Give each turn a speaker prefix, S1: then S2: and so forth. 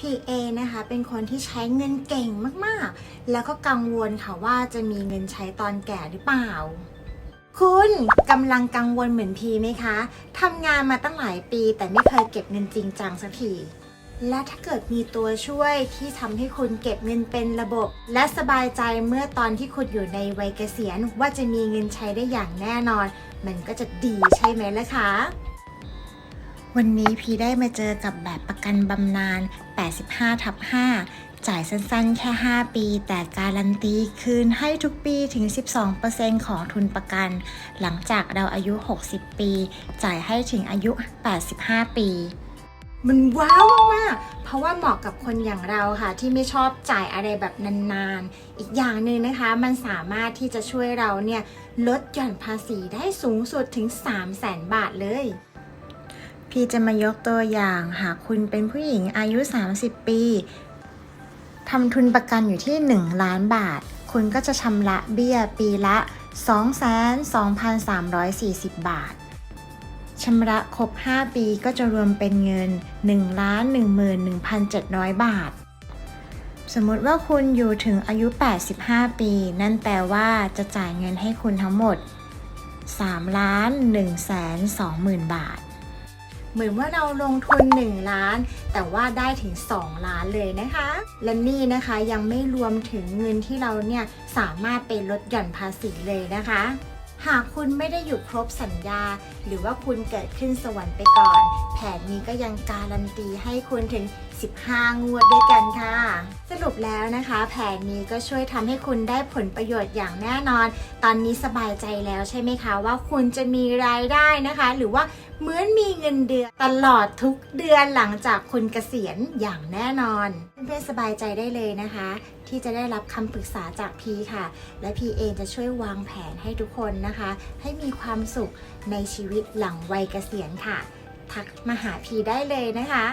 S1: พีเอนะคะเป็นคนที่ใช้เงินเก่งมากๆ แล้วก็กังวลค่ะว่าจะมีเงินใช้ตอนแก่หรือเปล่า คุณกำลังกังวลเหมือนพีไหมคะทำงานมาตั้งหลายปีแต่ไม่เคยเก็บเงินจริงจังสักทีและถ้าเกิดมีตัวช่วยที่ทำให้คุณเก็บเงินเป็นระบบ และสบายใจเมื่อตอนที่คุณอยู่ในวัยเกษียณว่าจะมีเงินใช้ได้อย่างแน่นอน มันก็จะดีใช่ไหมล่ะคะ วันนี้พีได้มาเจอกับแบบประกันบำนาญ 85 ทับ 5 จ่ายสั้นๆ แค่ 5 ปี แต่การันตีคืนให้ทุกปีถึง 12%ของทุนประกัน หลังจากเราอายุ 60 ปี จ่ายให้ถึงอายุ 85 ปี มันว้าวมาก เพราะว่าเหมาะกับคนอย่างเราค่ะ ที่ไม่ชอบจ่ายอะไรแบบนานๆ อีกอย่างหนึ่งนะคะ มันสามารถที่จะช่วยเราเนี่ยลดหย่อนภาษีได้สูงสุดถึง 3 0 0แสนบาทเลย พี่จะมายกตัวอย่างหากคุณเป็นผู้หญิงอายุ 30 ปีทำทุนประกันอยู่ที่ 1 ล้านบาท คุณก็จะชำระเบี้ยปีละ 22,340 บาทชำระครบ 5 ปีก็จะรวมเป็นเงิน1ล้าน11,700 บาท สมมติว่าคุณอยู่ถึงอายุ 85 ปี นั่นแปลว่าจะจ่ายเงินให้คุณทั้งหมด3ล้าน1แสน20,000 บาท เหมือนว่าเราลงทุน 1 ล้าน แต่ว่าได้ถึง 2 ล้านเลยนะคะ และนี่นะคะยังไม่รวมถึงเงินที่เราเนี่ยสามารถไปลดหย่อนภาษีเลยนะคะ หากคุณไม่ได้อยู่ครบสัญญา หรือว่าคุณเกิดขึ้นสวรรค์ไปก่อน แผนนี้ก็ยังการันตีให้คุณถึง 15 งวดด้วยกันค่ะ สรุปแล้วนะคะ แผนนี้ก็ช่วยทำให้คุณได้ผลประโยชน์อย่างแน่นอน ตอนนี้สบายใจแล้วใช่ไหมคะว่าคุณจะมีรายได้นะคะ หรือว่าเหมือนมีเงินเดือนตลอดทุกเดือนหลังจากคุณเกษียณอย่างแน่นอน เพื่อนๆสบายใจได้เลยนะคะ ที่จะได้รับคำปรึกษาจากพีค่ะ และพีเองจะช่วยวางแผนให้ทุกคนนะคะ ให้มีความสุขในชีวิตหลังวัยเกษียณค่ะ ทักมาหาพีได้เลยนะคะ